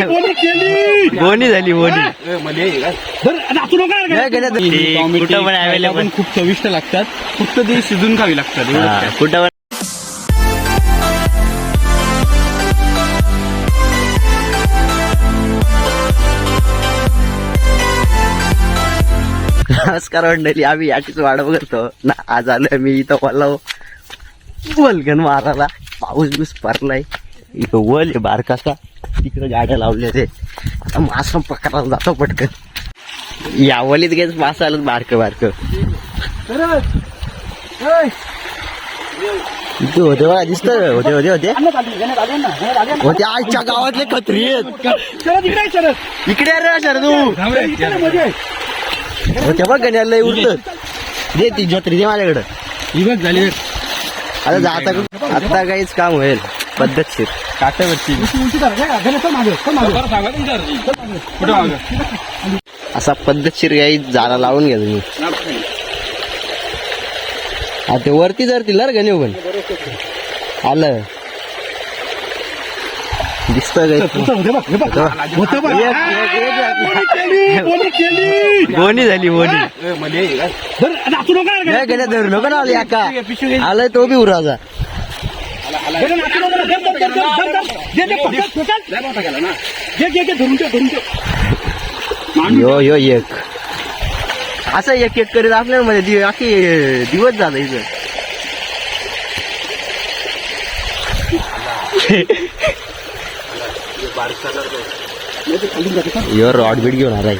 बोनी केली. बोनी झाली बोनी टोमॅटो कुठं पण खूप चविष्ट लागतात. फक्त ते शिजून खावी लागतात हा. कुठं पण नमस्कार मंडळी आम्ही याचीच वाट बघतो. ना आज आलोय मी इथं मला वलगन मारायला. पाऊस बिऊस पडलाय. इथं वल आहे बारकासा. तिकडे गाड्या लावल्या ते. मासा पकडायला जातो पटकन. या वलीत गेच मासा आलं बारकं बारकं. इथे होते बघा दिसत. होते होते होते. होते आजच्या गावातले खत्री आहेत. इकडे अरे शरदू. होते बघ गण्याला उरत दे ती जोत्री दे माझ्याकडं. झाली. आता जाता आता काहीच काम होईल. पद्धतशीर काट्यावरची? असा पद्धतशीर काही जाळा लावून घ्या तुम्ही ते वरती जरतील ना रे गण्य पण आलं. दिसत. बोनी झाली गण्या धरू नको आली तो बी उराचा यो यो एक. असं एक एक करीत आपल्याला मध्ये अख्खी दिवस झाला इथं. यो रॉड बीट घेऊन आलाय.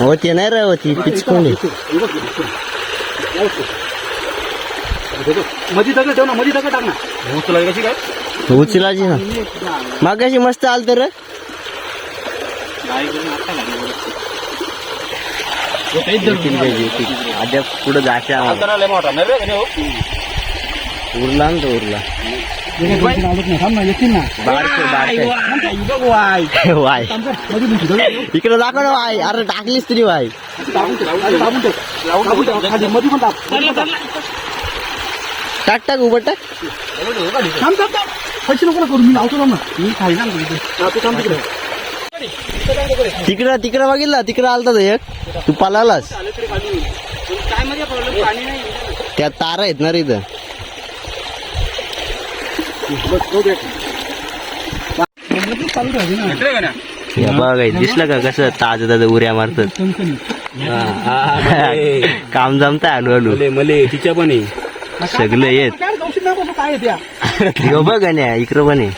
हो ते नाही रे होती पिचकोंडी मधी दगड ठेव ना मधी दगड टाक ना. उचलाची ना मग कशी मस्त आल तर अद्याप पुढे जायचं आम्हाला. उरला ना तो उरला. इकडे दाखव ना वाय अरे टाकलीस तरी वाय टाक टाक उभं टाक. थांब, थांब, थांब. पैसे नको ना करू मी लावतो ना मी तू थांब तिकडे. तिकडं तिकडं बघितला तिकडं आलता तो एक. तू पळालास. त्या तारा आहेत ना रे इथं. दिसलं का कसं ताज ताज उऱ्या मारतात. काम जमतंय हळू हळू मले मले तिच्या पण आहे. सगळं येत. काय काय त्या बघ गण्या इकडं पण आहे.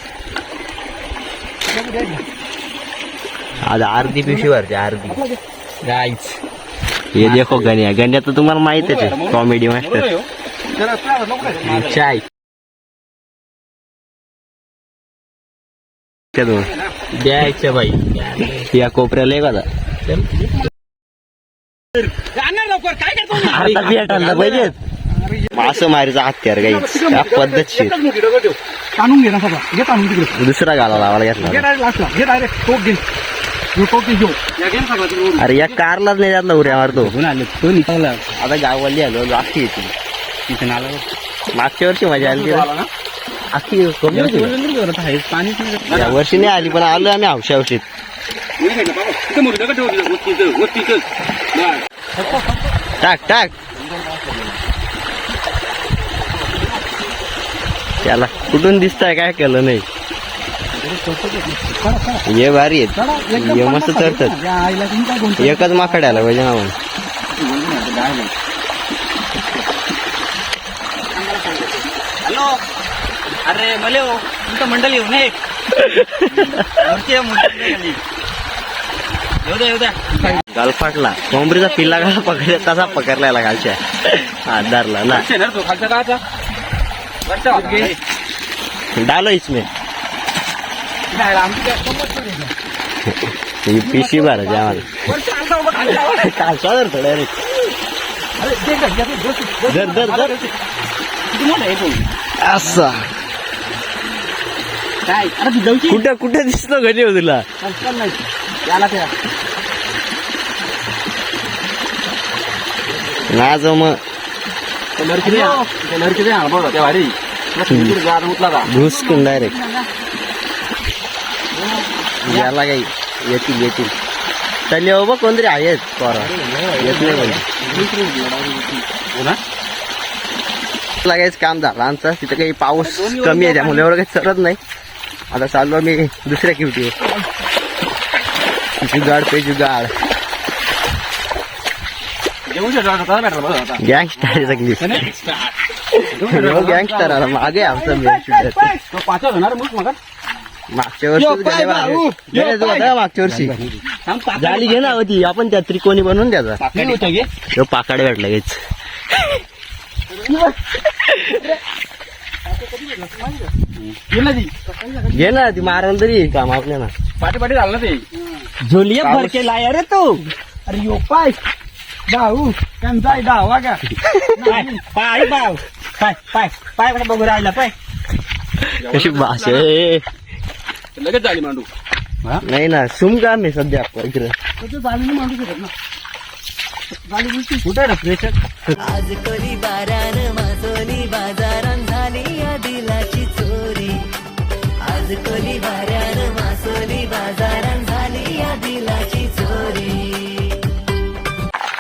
आज अर्धी पिशवी भरते अर्धी गाईच हे देखो गण्या. गण्या तर तुम्हाला माहितच आहे. कॉमेडी मास्टर चाय द्यायच्या बाई. या कोपऱ्याला एक काय? आता भेटायला पाहिजे मासं मारीचा हत्यार काही. त्या पद्धतशीर. ताणून घे ना सगळं. घे ताणून तिकडे. दुसरा गाला लावायला घे घेतला डायरेक्ट लास्टला घे डायरेक्ट टोक घे ह्यो टोक घे घेऊ या घे ना सगळं तिकडे अरे या कारलाच नाही त्यातला उऱ्या मारतो. आलं. तो निघाला. आता गाववाली आलो बाकी येते. तिथं नाला मागच्या वर्षी मजा आली आला ना? आखी कमी होती. पाणी या वर्षी नाही आली पण आलो आम्ही हौशा हौशीत बाबा. मोठी दगड वस्तीचं, वस्तीचं. टाक टाक. त्याला कुठून दिसताय काय केलं नाही? हे भारी आहेत. हे मस्त चढतात. या एकच माकड आला पाहिजे ना हॅलो. अरे मले हो तुमचं मंडळ येऊ नये येऊ द्या येऊ द्या. गलफाटला. कोंबडीचा पिल्ला कसा पकडला तसा पकडला घालच्या हात धरला ना. तो, खालचा काचा. डालो इसमें. ही पिशी जाऊ बघ, खाली जाऊ. कालचा धर थोड्या रे आहे तो? असा काय कुठं कुठं दिसतो घरी हो तुला? ना जो मग. घुसकून डायरेक्ट याला काही येतील येतील. चल हो बघ कोणतरी आहेत पोरं? येत नाही लागायच काम झालं आमचं. तिथं काही पाऊस कमी आहे त्यामुळे एवढं काही सरत नाही. आता चाललो आम्ही दुसऱ्या किवटीवर. जुगाड पे जुगाड जेवू शकतो आता कसा भेटला बघा आता गँगस्टर सगळी गँगस्टर आला मागे आमचा मागच्या वर्षी. मागच्या वर्षी झाली घे ना होती आपण त्या त्रिकोणी बनवून द्याचा पाकडी भेटला गेच घे ना ती मारायला तरी काम आपल्याला पाठी पाठी झालं ना ते. झोलिया पाऊस. भर के लाया रे तू. अरे यो पाय. भाऊ त्यांचा आहे दहावा का? पाय पाय. बाव पाय. पाय पाय कसं बघू राहिला पाय. कशी भाषा आहे. लगेच झाली मांडू. नाही ना सुम काम आहे सध्या आपण इकडे. झाली मांडू शकत ना. कुठे रे प्रेशर आज कली बारान मासोली बाजारान झाली या दिलाची चोरी. आज कली बारान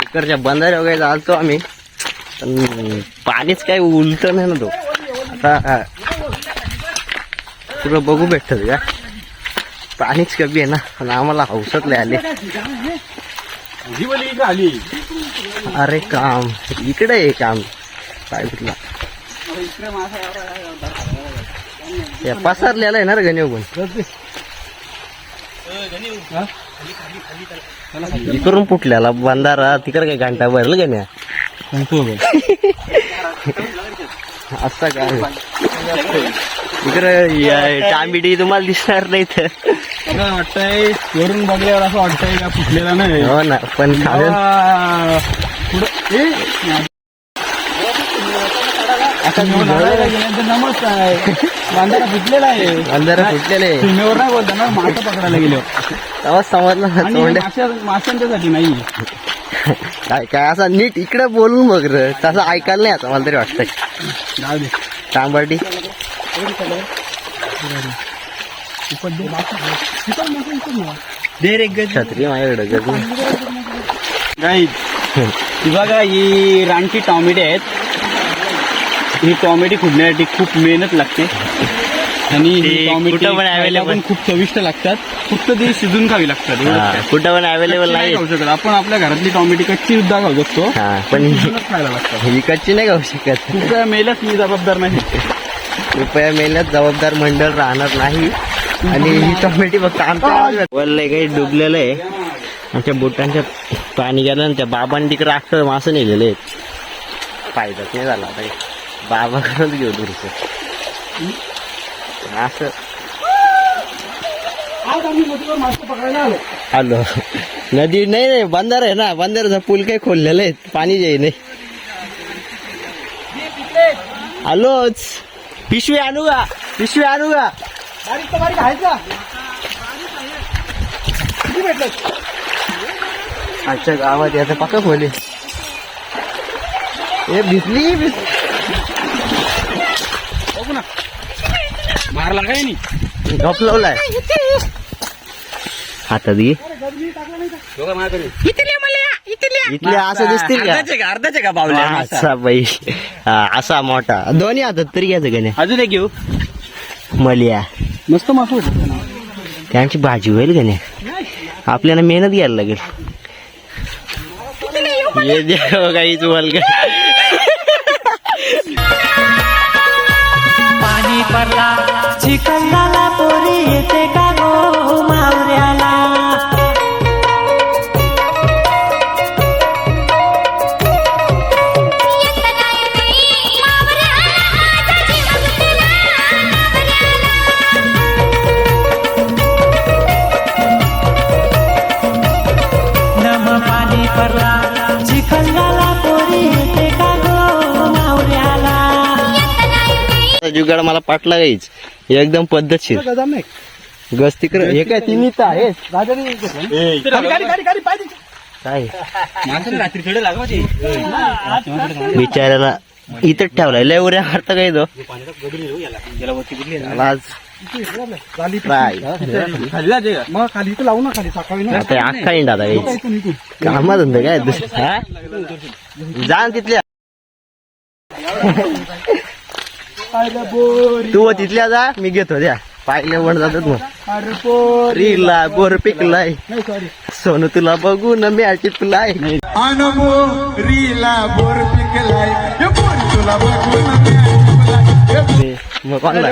इकडच्या बंधारे वगैरे चालतो आम्ही. पण पाणीच काही उलट नाही ना तो. आता तुला बघू भेटत का? पाणीच कमी आहे ना. पण आम्हाला हौसतले आले. अरे काम. इकडे आहे काम. काय कुठला पसरलेला आहे ना रे गणेव पण इकडून फुटलेला बंधारा तिकडे काय घंटा भरलं गण्या असं काय इकडे टांबिडी तुम्हाला दिसणार नाही तर. वाटतंय वरून बघल्यावर असं वाटतंय का फुटलेला नाही? हो ना पण पुढं- आता घेऊन आलाय का गेल्यानंतर नमस्कार. बांधारा फुटलेला आहे. फुटलेले सीमेवर नाही मासे पकडायला गेलो. तेव्हा समजलं ना आणि तोंड. माश्या माशांच्यासाठी नाही. काय काय असं नीट इकडे बोलून बघ र. तसं ऐकायला नाही आता मला तरी वाटतंय. जाऊ दे. तांबर्डी दे रे गज. छत्री माझ्याकडे गजू. गाईज ही बघा ही रानटी टॉमॅटो आहेत. ही टॉमॅटो खुडण्यासाठी खूप मेहनत लागते. आणि ही ती टॉमॅटो कुठं पण खायला available. पण खूप चविष्ट लागतात. फक्त ती शिजून खावी लागतात. एवढंच काय. कुठं पण अवेलेबल कच्ची नाही नाही. खाऊ शकत. आपण आपल्या घरातली टॉमॅटो कच्ची सुद्धा खाऊ शकतो. हा पण ही- शिजूनच खायला लागतात. ही कच्ची नाही खाऊ शकत. तुझ्या मेलच मी जबाबदार नाही. रुपया मेहनत जबाबदार मंडळ राहणार नाही. आणि ही टोमॅटो फक्त आमच्या काही डुबलेलं आहे. आमच्या बोटांच्या पाणी गेलं आणि त्या बाबांनी तिकडे अख्खं मासं नेलेले आहेत. फायदाच नाही झाला आता. करत घेऊ दूरचं असं आलो. नदी नाही नाही बंदर आहे ना. बंदरचा पूल काही खोललेलं आहे. पाणी जाई नाही. आलोच पिशवी आणू का? पिशवी आणू का? आजच्या गावात याचं पक्का खोले. हे भिजली भिज- बघू ना. मारला काय नाही दोघं माझ्याकडे इथले असं दिसतील का? अर्धाचे का अर्धाचे का बावल्या असा. बाई. हा, असा मोठा. दोन्ही हातात तरी घ्यायचं का नाही? अजून एक घेऊ. मलिया. मस्त मासे त्यांची भाजी होईल का नाही? आपल्याला मेहनत घ्यायला लागेल. ये द्या काहीच बोल का पाणी पडला चिखलला पोरी येते जुगाड मला पाटला काहीच एकदम पद्धतशीर. गस तिकडे हे काय तिन्ही तर आहे? गाडी गाडी गाडी गाडी पाहिजे काय? बिचाराला इथं ठेवलाय. लय उऱ्या मारता काय तो? आज आता अख्खा इंडा कामा धंदा काय? हा? जा तिथल्या. तू तिथल्या जा मी घेतो द्या. पाहिले वन जातात मग. रीला बोर पिकलाय. सोनू तुला बघून मी टिपलाय अनमोरीला बोर पिकलाय. हे तुला बघून मग कोणला?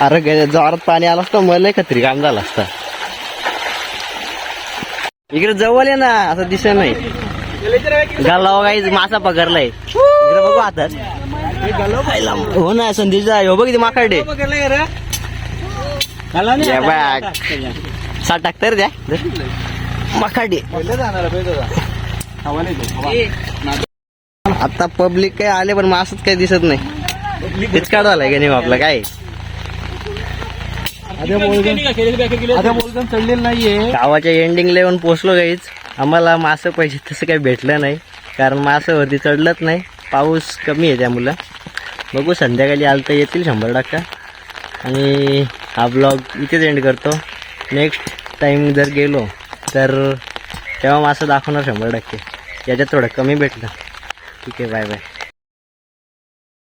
अरे गे- जोरात पाणी आलं असतं मला खत्री काम झालं असतं. इकडे जवळ आहे ना असं दिसत नाही. गालाव काही मासा पकडलाय. बघू आता. हो ना संदेश हो बघ माकाडे. साठ टाकतर द्या माकाडे. आता पब्लिक काय आले पण मासच काही दिसत नाही. तेच काढवालाय का नाही आपलं? काय? आता बोलताना चढलेलं नाहीये. गावाच्या एंडिंगला येऊन पोचलो काहीच आम्हाला मासं पाहिजे तसं काही भेटलं नाही. कारण मासं वरती चढलंच नाही. पाऊस कमी आहे त्यामुळं. बघू संध्याकाळी आलं तर येतील शंभर टक्का. आणि हा ब्लॉग इथेच एंड करतो. नेक्स्ट टाईम जर गेलो तर तेव्हा मासं दाखवणार शंभर टक्के. याच्यात थोडं कमी भेटलं. ठीक आहे बाय बाय